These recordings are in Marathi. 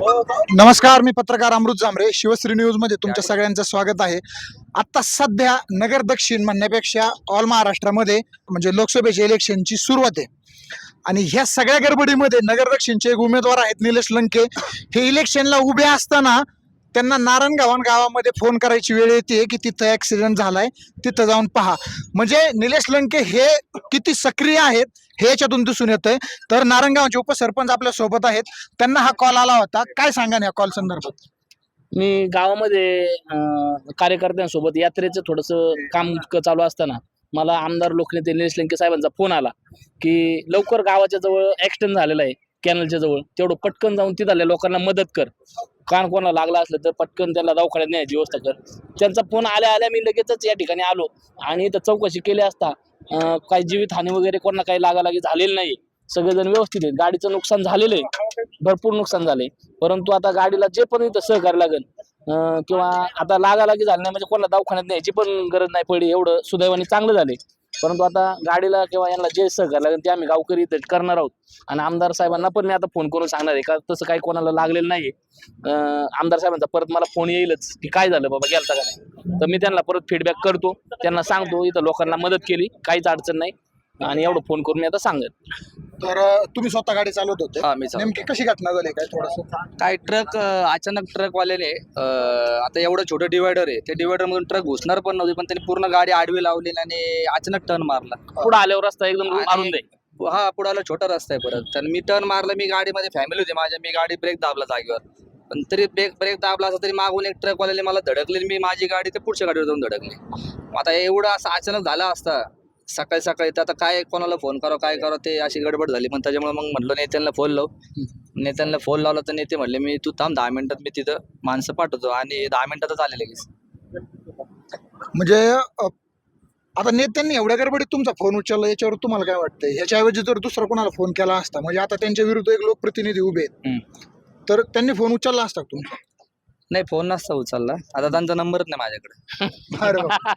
नमस्कार मी पत्रकार अमृत जांभरे. शिवश्री न्यूजमध्ये तुमच्या सगळ्यांचं स्वागत आहे. आता सध्या नगर दक्षिण म्हणण्यापेक्षा ऑल महाराष्ट्रामध्ये म्हणजे लोकसभेच्या इलेक्शनची सुरुवात आहे. आणि ह्या सगळ्या गडबडीमध्ये नगर दक्षिणचे एक उमेदवार आहेत निलेश लंके. हे इलेक्शनला उभे असताना त्यांना नारायणगावान गावामध्ये फोन करायची वेळ येते की तिथं ऍक्सिडेंट झालाय तिथं जाऊन पहा. म्हणजे निलेश लंके हे किती सक्रिय आहेत हे याच्यातून दिसून येतंय. तर नारायणगावचे उपसरपंच आपल्यासोबत आहेत. त्यांना हा कॉल आला होता. काय सांगा ना या कॉल संदर्भात? मी गावामध्ये अं, कार्यकर्त्यांसोबत यात्रेचं थोडंसं काम चालू असताना मला आमदार लोकनेते निलेश लंके साहेबांचा फोन आला की लवकर गावाच्या जवळ ऍक्सिडेंट झालेला आहे कॅनलच्या जवळ. तेवढं पटकन जाऊन तिथल्या लोकांना मदत कर. कान कोणाला लागला असलं तर पटकन त्याला दवाखान्यात न्यायची व्यवस्था कर. त्यांचा फोन आल्या आल्या मी लगेचच या ठिकाणी आलो. आणि इथं चौकशी केली असता काही जीवितहानी वगैरे कोणाला काही लागालागी झालेलं नाही. सगळेजण व्यवस्थित आहेत. गाडीचं नुकसान झालेलं आहे. भरपूर नुकसान झाले परंतु आता गाडीला जे पण इथं सहकार्य लागेल अं, किंवा आता लागालागी झालं नाही म्हणजे कोणाला दवाखान्यात न्यायची पण गरज नाही पडली. एवढं सुदैवाने चांगलं झाले परंतु आता गाडीला किंवा यांना जे सहकार लागेल ते आम्ही गावकरी इथं करणार आहोत. आणि आमदार साहेबांना पण मी आता फोन करून सांगणार आहे का? तसं काही कोणाला लागलेलं नाही आमदार साहेबांचा परत मला फोन येईलच की काय झालं बाबा गेलता का नाही? तर मी त्यांना परत फीडबॅक करतो. त्यांना सांगतो इथं लोकांना मदत केली काहीच अडचण नाही. आणि एवढं फोन करून मी आता सांगत तर तुम्ही स्वतः गाडी चालवत होते. हा मी चालवतो. नेमकी कशी घटना झाली? काय थोडस? काय ट्रक अचानक ट्रकवाल्याने अं, आता एवढं छोटं डिवायडर आहे ते डिवायडर मधून ट्रक घुसणार पण नव्हती पण त्यांनी पूर्ण गाडी आडवी लावली आणि अचानक टर्न मारला. पुढे आल्यावर रस्ता एकदम आणि- मारून दे. हा पुढाला छोटा रस्ता आहे परत. तर मी टर्न मारला मी गाडीमध्ये फॅमिली होती माझ्या मी गाडी ब्रेक दाबला जागेवर. पण तरी ब्रेक ब्रेक दाबला असता तरी मागून एक ट्रकवाल्याने मला धडकले आणि मी माझी गाडी ते पुढच्या गाडीवर जाऊन धडकली. मग आता एवढं असं अचानक झालं असता सकाळी सकाळी तर आता काय कोणाला फोन करावं काय करावं ते अशी गडबड झाली. पण त्याच्यामुळे मग म्हटलं नेत्यांना फोन लाव. नेत्यांना फोन लावला तर नेते म्हणले मी तू थांब दहा मिनिटात मी तिथं माणसं पाठवतो. आणि दहा मिनिटातच आले लगेच. म्हणजे अं, आता नेत्यांनी एवढ्या गडबडीत तुमचा फोन उचलला याच्यावर तुम्हाला काय वाटतंय? ह्याच्याऐवजी जर दुसरा कोणाला फोन केला असता म्हणजे आता त्यांच्या विरुद्ध एक लोकप्रतिनिधी उभे आहेत. तर त्यांनी फोन उचलला असता का तुमचा? नाही फोन नसता उचलला. आता त्यांचा नंबरच नाही माझ्याकडे. अरे बाप.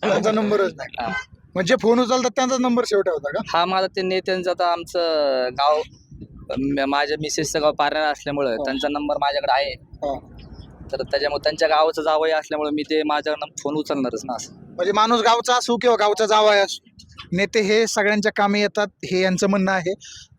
त्यांचा नंबरच नाही. म्हणजे फोन उचलतात त्यांचा नंबर शेवट होता का? हा माझा ते नेत्यांचं आता आमचं गाव म- माझ्या मिसेसचं गाव पारनेर असल्यामुळं त्यांचा नंबर माझ्याकडे आहे. हा. तर त्याच्यामुळे त्यांच्या गावाचं जावई असल्यामुळे मी ते माझ्याकडनं फोन उचलणारच ना असं. म्हणजे माणूस गावचा असो किंवा गावचा जावा असो. नेते हे सगळ्यांच्या कामी येतात हे यांचं म्हणणं आहे.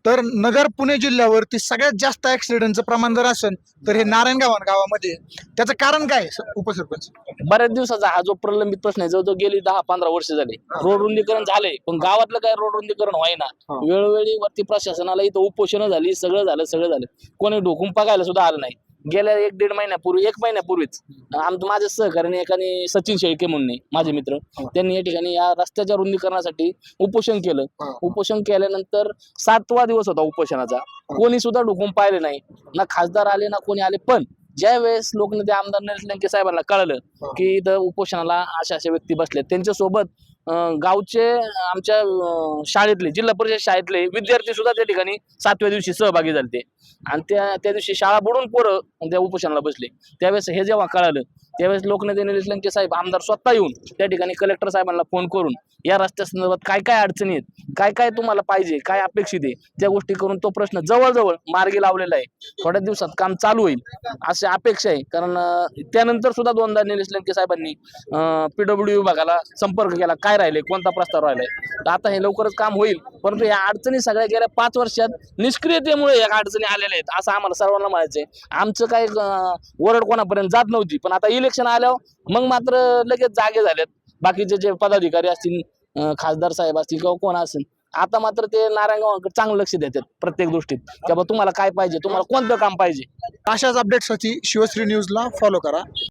तर नगर पुणे जिल्ह्यावरती सगळ्यात जास्त ऍक्सिडेंटचं प्रमाण जर असेल तर हे नारायणगावन गावामध्ये. त्याचं कारण काय उपसरपंच? बऱ्याच दिवसाचा हा जो प्रलंबित प्रश्न आहे जो जो गेली दहा पंधरा वर्ष झाले. रोड रुंदीकरण झाले पण गावातलं काय रोड रुंदीकरण व्हायना. वेळोवेळी वरती प्रशासनाला इथं उपोषण झाली सगळं झालं सगळं झालं. कोणी ढोकून बघायला सुद्धा आलं नाही. गेल्या एक दीड महिन्यापूर्वी एक महिन्यापूर्वीच आमचं माझ्या सहकार्याने एकाने सचिन शेळके म्हणून माझे मित्र त्यांनी या ठिकाणी या रस्त्याच्या रुंदीकरणासाठी उपोषण केलं. उपोषण केल्यानंतर सातवा दिवस होता उपोषणाचा. कोणी सुद्धा ढुकून पाहिले नाही. ना खासदार आले ना कोणी आले. पण ज्या वेळेस लोकनेते आमदार नरेश लंके साहेबांना कळलं. की इथं उपोषणाला अशा अशा व्यक्ती बसले त्यांच्यासोबत गावचे आमच्या शाळेतले जिल्हा परिषद शाळेतले विद्यार्थी सुद्धा त्या ठिकाणी सातव्या दिवशी सहभागी झाले आणि त्या त्या दिवशी शाळा बुडून पोरं त्या उपोषणाला बसले. त्यावेळेस हे जेव्हा कळालं त्यावेळेस लोकनेते निलेश लंके साहेब आमदार स्वतः येऊन त्या ठिकाणी कलेक्टर साहेबांना फोन करून या रस्त्यासंदर्भात काय काय अडचणी आहेत? काय काय तुम्हाला पाहिजे? काय अपेक्षित आहे? त्या गोष्टी करून तो प्रश्न जवळजवळ मार्गी लावलेला आहे. थोड्या दिवसात काम चालू होईल अशी अपेक्षा आहे. कारण त्यानंतर सुद्धा दोनदा निलेश लंके साहेबांनी पीडब्ल्यू विभागाला संपर्क केला. काय राहिले कोणता प्रस्ताव राहिलाय? तर आता हे लवकरच काम होईल. परंतु या अडचणी सगळ्या गेल्या पाच वर्षात निष्क्रियतेमुळे या अडचणी आलेले आहेत असं आम्हाला सर्वांना म्हणायचंय. आमचं काही ओरड कोणापर्यंत जात नव्हती पण आता इलेक्शन आल्यावर मग मात्र लगेच जागे झालेत. बाकीचे जे पदाधिकारी असतील खासदार साहेब असतील किंवा कोण असेल आता मात्र ते नारायणगावकडे चांगलं लक्ष देतात प्रत्येक गोष्टीत. की बाबा तुम्हाला काय पाहिजे तुम्हाला कोणतं काम पाहिजे? अशाच अपडेट्ससाठी शिवश्री न्यूजला फॉलो करा.